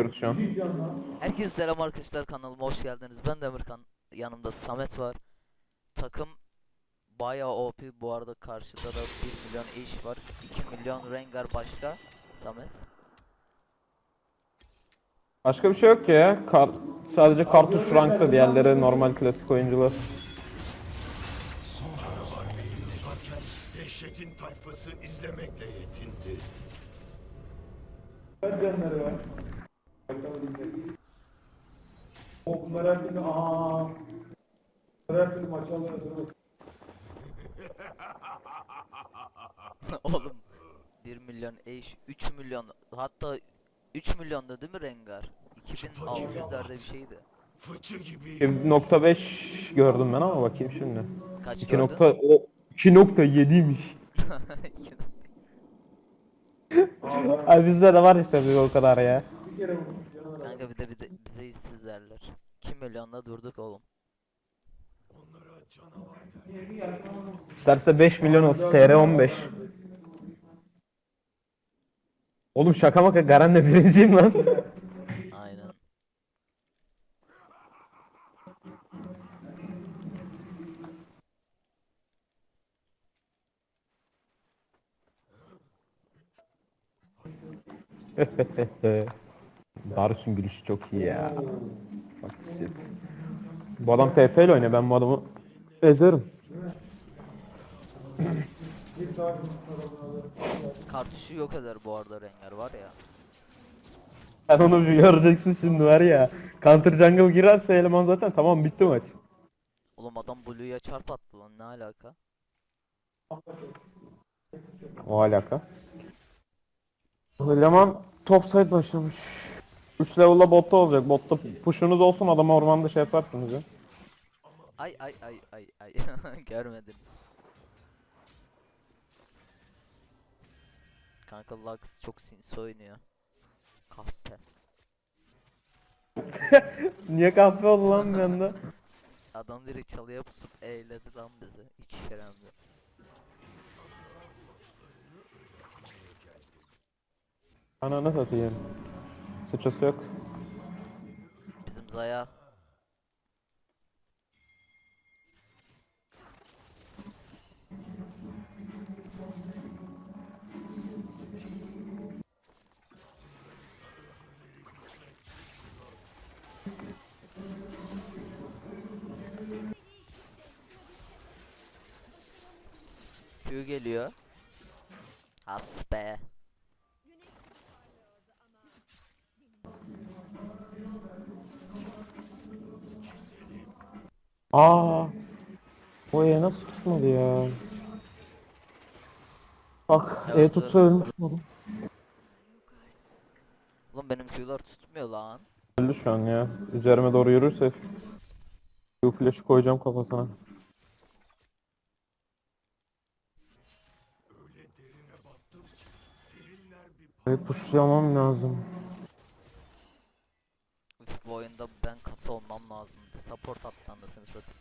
yapıyoruz şu an. Herkese selam arkadaşlar kanalıma hoş geldiniz. Ben Demirkan. Yanımda Samet var. Takım bayağı OP bu arada karşıda da 1 milyon iş var. 2 milyon Rengar başka. Samet. Başka bir şey yok ki ya. Kar sadece kartuş rankta diğerleri normal klasik oyuncular. Dehşetin tayfası izlemekle yetindi. Canları var. O merak etme. Aa. Merak etme maçı alıyoruz. Oğlum 1 milyon iş 3 milyon hatta 3 milyonda değil mi Rengar? 2600'lerde bir şeydi. Fıçı gibi 2.5 gördüm ben ama bakayım şimdi. Kaç 2 gördün? nokta o 2.7'ymiş. Ay bizde de var işte bir o kadar ya. Kere canına. Kanka bir de, bir de bize işsiz derler. 2 milyonda durduk oğlum. onlara canavar der. İsterse 5 milyon olsun TR 15. Oğlum şaka maka Garen'le birinciyim lan. Aynen. Darius'un gülüşü çok iyi ya. Bak shit. Bu adam TP ile oynuyor ben bu adamı ezerim. Kartuşu yok eder bu arada Rengar var ya. Sen onu bir göreceksin şimdi var ya. Counter jungle girerse eleman zaten tamam bitti maç. Oğlum adam Blue'ya çarp attı lan ne alaka? O alaka. Eleman top side başlamış. 3 level'la botta olacak. Botta push'unuz olsun adamı ormanda şey yaparsınız ya. Ay ay ay ay ay görmediniz. Kanka Lux çok sinsi oynuyor. Kahpe. Niye kahve oldu lan bir anda? Adam direkt çalıya pusup eğledi lan bizi. İki kere hem de. Ananı satayım. Sıçrası yok. Bizim Zaya Q geliyor. Has be. Aa. O E nasıl tutmadı ya? Bak Ya E dur. tutsa ölmüş mü oğlum? Oğlum benim Q'lar tutmuyor lan. Öldü şu an ya. Üzerime doğru yürürse Q flash'ı koyacağım kafasına. Ve pushlamam lazım. Üf bu oyunda ben katı olmam lazımdı. Support attı anasını satayım.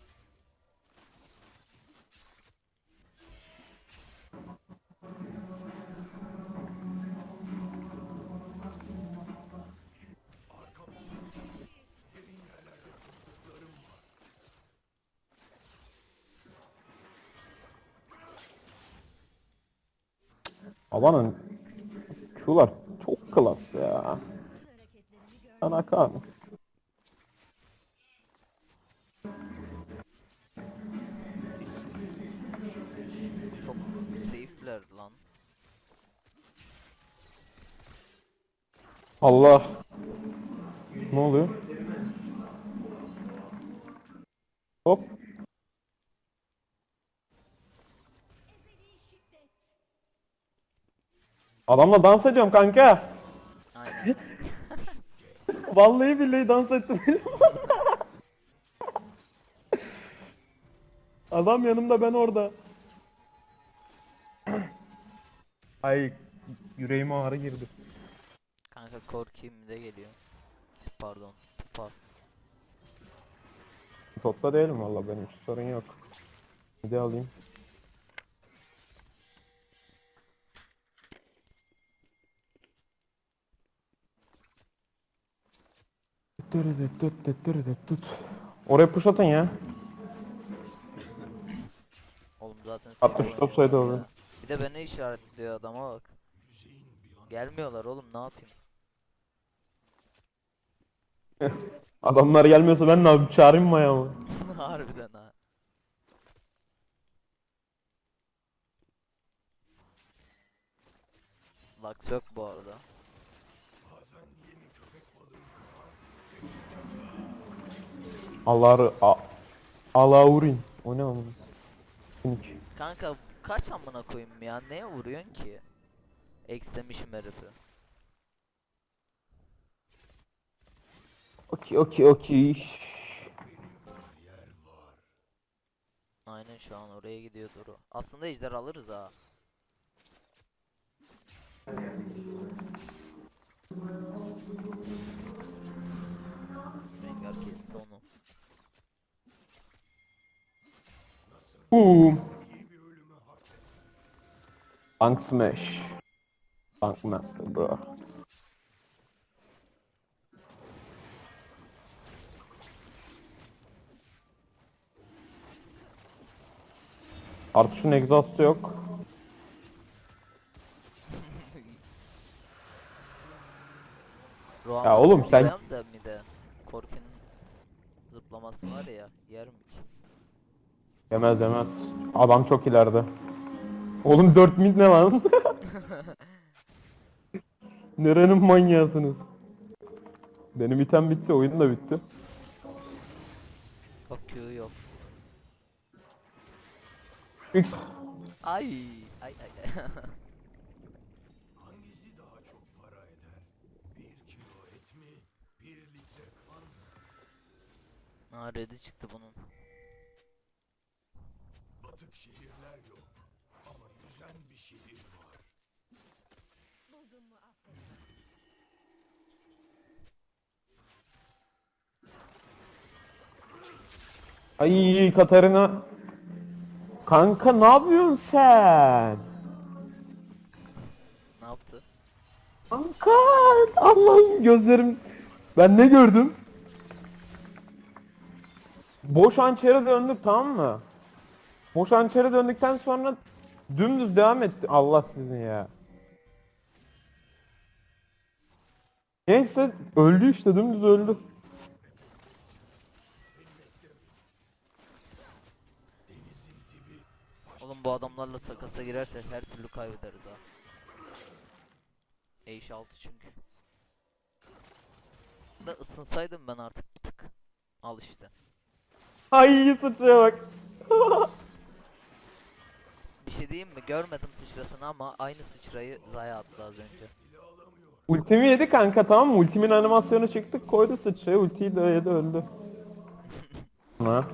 Havanın Q'lar çok klas ya. Anakan. Allah. Ne oluyor? Hop. Adamla dans ediyorum kanka. Aynen. Vallahi billahi dans ettim. Adam yanımda ben orada. Ay yüreğime ağrı girdi. Kanka Korkim de geliyor. Pardon. Pas. Topta değilim valla benim hiç sorun yok. Bir de alayım. Oraya push atın ya. Oğlum zaten 60 sinir top sayıda oynuyorlar oluyor. ya. Bir de beni işaretliyor adama bak. Gelmiyorlar oğlum ne yapayım? Adamlar gelmiyorsa ben ne yapayım çağırayım mı ayağımı? Harbiden ha. Lux yok bu arada. Allah'ı a Alaurin. O ne amına? Kanka kaç amına koyayım ya? Neye vuruyorsun ki? Eksemişim herifi. Okey okey okey. Aynen şu an oraya gidiyor Duru. Aslında ejder alırız ha. Rengar kesti onu. Boom. Bank smash. Bank master bro. Artı şunun egzastı yok. Rohan Ya oğlum sen- de Korkin'in zıplaması var ya yer mi ki? Yemez yemez. Adam çok ileride. Oğlum 4 mid ne lan? Nerenin manyağısınız? Benim item bitti, oyun da bitti. Bak Q yok. X. Ay ay ay. Hangisi daha çok para eder? Bir kilo et mi? Bir litre kan mı? Aa red'i çıktı bunun. Batık şehirler yok. Ama yüzen bir şehir var. Ay Katarina. Kanka ne yapıyorsun sen? Ne yaptı? Kanka Allah'ım gözlerim. Ben ne gördüm? Boş hançere döndük tamam mı? Boş hançere döndükten sonra dümdüz devam etti. Allah sizin ya. Neyse öldü işte dümdüz öldü. Oğlum bu adamlarla takasa girersek her türlü kaybederiz ha. H 6 çünkü. Da ısınsaydım ben artık bir tık. Al işte. Ay sıçraya bak. Bir şey diyeyim mi? Görmedim sıçrasını ama aynı sıçrayı Zaya attı az önce. Ultimi yedi kanka tamam mı? Ultimin animasyonu çıktı koydu sıçraya ultiyi de yedi öldü. Ha?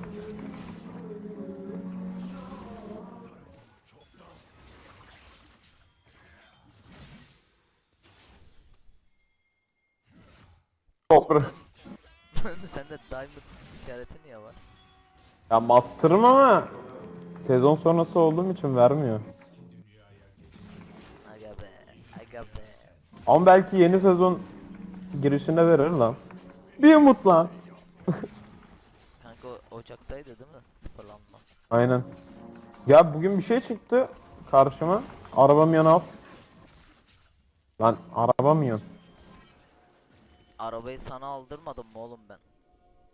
Topra. Sende diamond işareti niye var? Ya master'ım ama sezon sonrası olduğum için vermiyor. Aga be. Aga be. Ama belki yeni sezon girişinde verir lan. Bir umut lan. Kanka o- Ocak'taydı değil mi? Sıfırlanma. Aynen. Ya bugün bir şey çıktı karşıma. Arabam yanal. Lan arabam yan. Arabayı sana aldırmadım mı oğlum ben?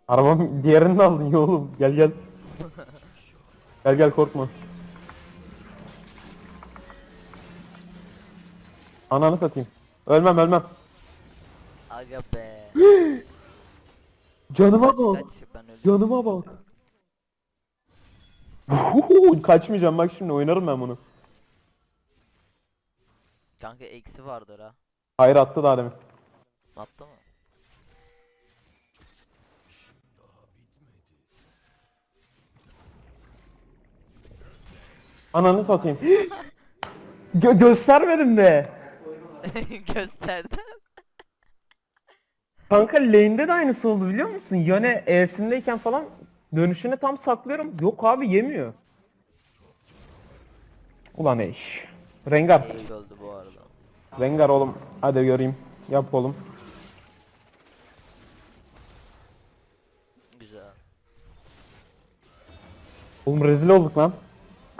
Arabam diğerini de aldın ya oğlum. Gel gel. gel gel korkma. Ananı satayım. Ölmem ölmem. Aga be. Canıma Kaç bak. kaç ben öldüm. Canıma bak. Huhu, Kaçmayacağım bak şimdi oynarım ben bunu. Kanka eksi vardır ha. Hayır attı daha demin. Attı mı? Ananı satayım. Gö göstermedim de. Gösterdi. Kanka lane'de de aynısı oldu biliyor musun? Yöne E'sindeyken falan dönüşünü tam saklıyorum. Yok abi yemiyor. Ulan eş. Rengar. Eş öldü bu arada. Rengar oğlum. Hadi göreyim. Yap oğlum. çocuğa. Oğlum rezil olduk lan.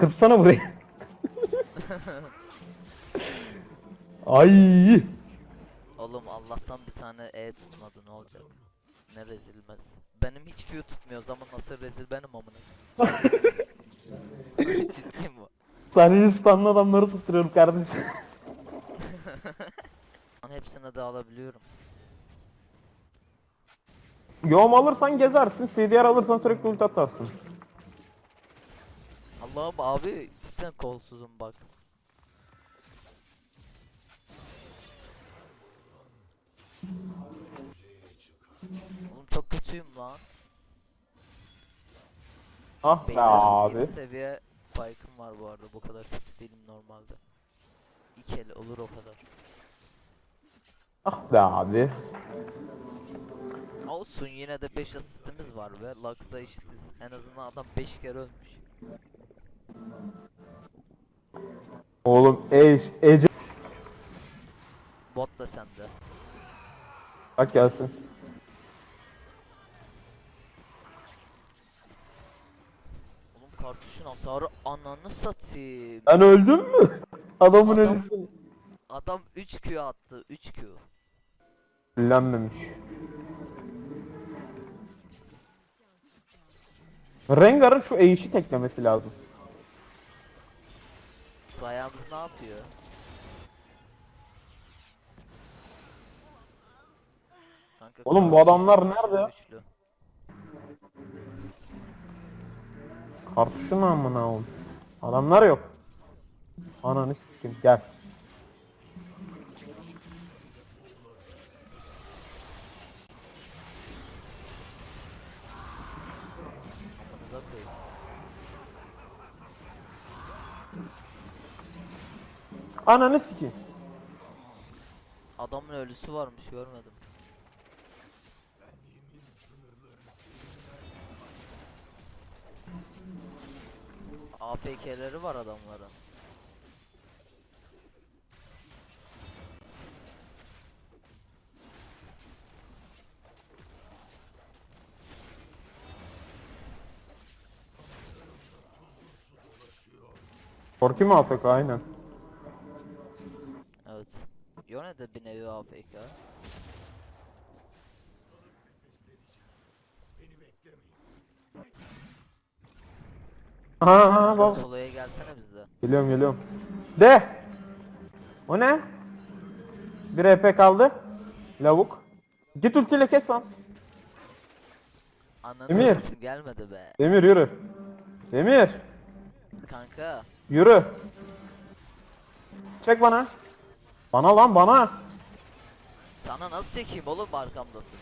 Kırpsana burayı. Ay. Oğlum Allah'tan bir tane E tutmadı ne olacak? Ne rezilmez. Benim hiç Q tutmuyor zaman nasıl rezil benim amına. Ciddiyim bu. Sadece stunlı adamları tutturuyorum kardeşim. Hepsini de alabiliyorum. Yom alırsan gezersin, CDR alırsan sürekli ulti atarsın. Allah'ım abi cidden kolsuzum bak. Oğlum çok kötüyüm lan. Ah be Beyler abi. 7 seviye spike'ım var bu arada. Bu kadar kötü değilim normalde. İki el olur o kadar. Ah be abi. Olsun yine de 5 asistimiz var ve Lux'la eşitiz. En azından adam 5 kere ölmüş. Oğlum Ece, Ece. Bot da sende. Bak gelsin. Oğlum kartuşun hasarı ananı satayım. Ben öldüm mü? Adamın Adam- ölüsü. Adam 3 Q attı 3 Q. Fullenmemiş. Rengar'ın şu eğişi teklemesi lazım. Sayamız ne yapıyor? Kanka, Oğlum bu adamlar nerede? güçlü. Kartuşun amına oğlum. Adamlar yok. Ananı sikeyim gel. Ananı sikeyim. Adamın ölüsü varmış görmedim. AFK'leri var adamların. Korki mi AFK aynen. Evet. Yone AFK. Aha aha bak. Solo'ya gelsene bizde. Geliyorum geliyorum. De. O ne? Bir EP kaldı. Lavuk. Git ultiyle kes lan. Ananı Emir. satayım gelmedi be. Demir yürü. Demir. Kanka. Yürü. Çek bana. Bana lan bana. Sana nasıl çekeyim oğlum arkamdasın.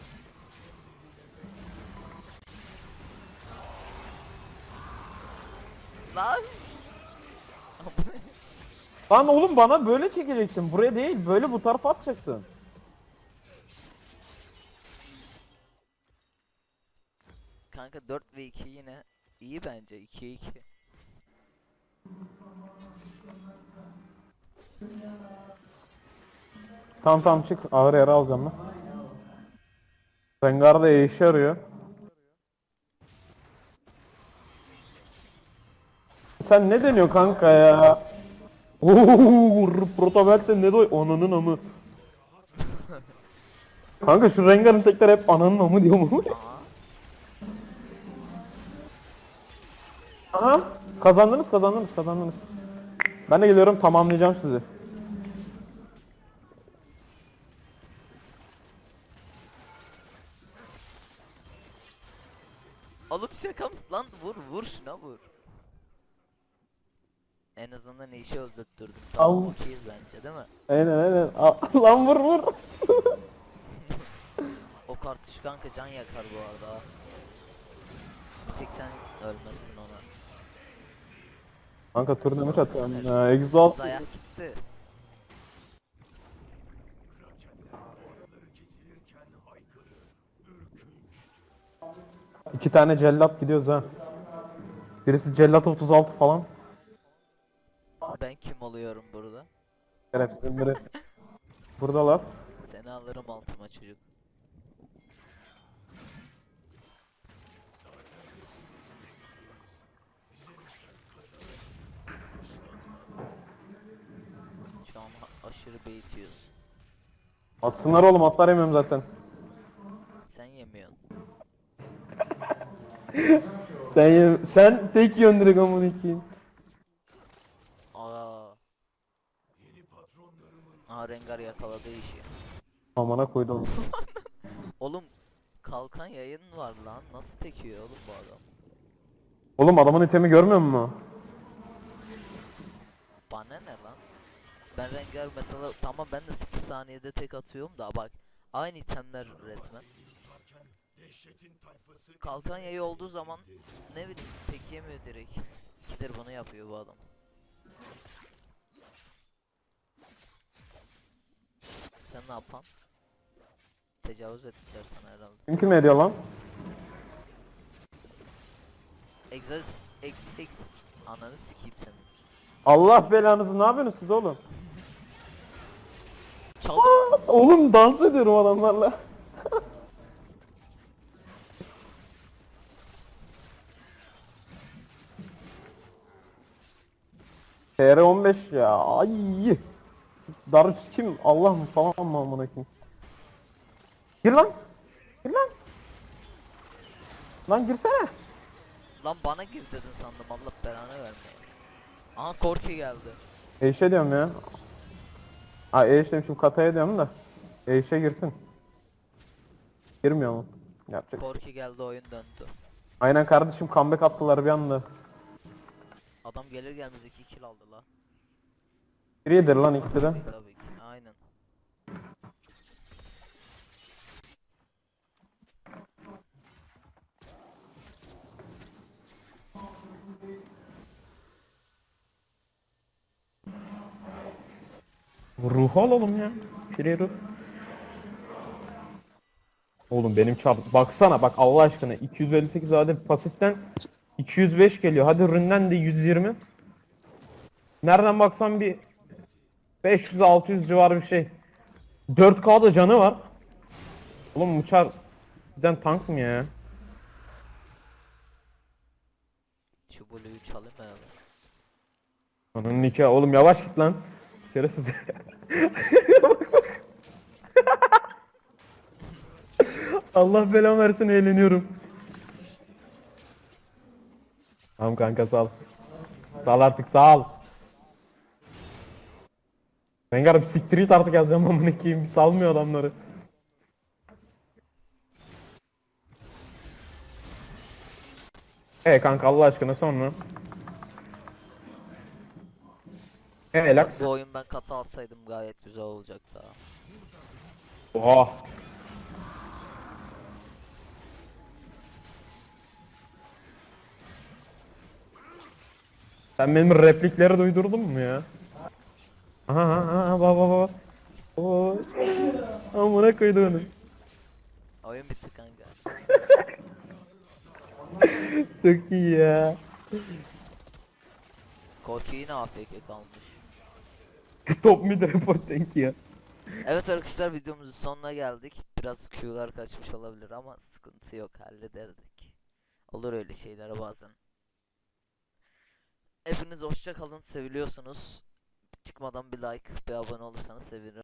Lan. Lan oğlum bana böyle çekecektin. Buraya değil. Böyle bu tarafa atacaktın. Kanka 4 ve 2 yine iyi bence 2'ye 2. Tamam tamam çık. Ağır yara alacağım ben. Rengar da işe arıyor. Sen ne deniyor kanka ya? Ooo Protobert'te ne doy ananın amı. Kanka şu Rengar'ın tekrar hep ananın amı diyor mu? Aha kazandınız kazandınız kazandınız. Ben de geliyorum tamamlayacağım sizi. Alıp şaka mısın lan vur vur şuna vur. En azından işi öldürttürdüm. Tamam okeyiz bence değil mi? Aynen aynen. Aa, Lan vur vur. O kartuş kanka can yakar bu arada. Bir tek sen ölmezsin ona. Kanka tur demiş atıyorum. Sana- Ya, egzoz. Zayak gitti. İki tane cellat gidiyoruz ha. Birisi cellat 36 falan. Ben kim oluyorum burada? Şerefsizim biri. Buradalar. Seni alırım altıma çocuk. Şu an aşırı baitiyoruz. Atsınlar oğlum hasar yemiyorum zaten. Sen yemiyorsun. Sen ye- sen tek yön direkt amına koyayım. Aa. Aha Rengar yakaladı işi. Amına koydum. Oğlum kalkan yayın var lan. Nasıl tekiyor oğlum bu adam? Oğlum adamın itemi görmüyor musun? Bana ne lan? Ben Rengar mesela tamam ben de 0 saniyede tek atıyorum da bak aynı itemler resmen. Dehşetin tayfası Kalkan yayı olduğu zaman ne bileyim tek yemiyor direkt. İkidir bunu yapıyor bu adam. Sen ne yapan? Tecavüz ettiler sana herhalde. Kim kim ediyor lan? Exist X X Ananı sikeyim senin. Allah belanızı ne yapıyorsunuz siz oğlum? Çal Oğlum dans ediyorum adamlarla. TR15 ya ay. Darüs kim? Allah mı falan mı amına koyayım? Gir lan. Gir lan. Lan girsene. Lan bana gir dedin sandım Allah belanı vermeye. Aha Korki geldi. Eşe diyorum ya. Ha eş demişim kataya diyorum da. Eşe girsin. Girmiyor mu? Yapacak. Korki geldi oyun döndü. Aynen kardeşim comeback attılar bir anda. Adam gelir gelmez 2 kill aldı la. Biridir lan ikisi de. Tabii ki aynen. Ruh alalım ya. Free ruh. Oğlum benim çarp baksana bak Allah aşkına 258 adet pasiften 205 geliyor. Hadi ründen de 120. Nereden baksan bir 500-600 civarı bir şey. 4K'da canı var. Oğlum bu çar birden tank mı ya? Şu Blue'yu çalayım ben abi. Onun nikahı oğlum yavaş git lan. Şerefsiz. Allah belamı versin eğleniyorum. Tamam kanka sal. Sal artık sal. Rengar bir siktir git artık yazacağım amına koyayım. Salmıyor adamları. E kanka Allah aşkına sonra. E Lux. Bu oyun ben katı alsaydım gayet güzel olacaktı ha. Oha. Sen benim replikleri duydurdun mu ya? Aha aha aha bak bak bak. Oo. Amına koydu onu. Oyun bitti kanka. Çok iyi ya. Korki yine AFK kalmış. Top mid report thank you. Evet arkadaşlar videomuzun sonuna geldik. Biraz Q'lar kaçmış olabilir ama sıkıntı yok hallederdik. Olur öyle şeyler bazen. Hepiniz hoşça kalın seviliyorsunuz. Çıkmadan bir like bir abone olursanız sevinirim.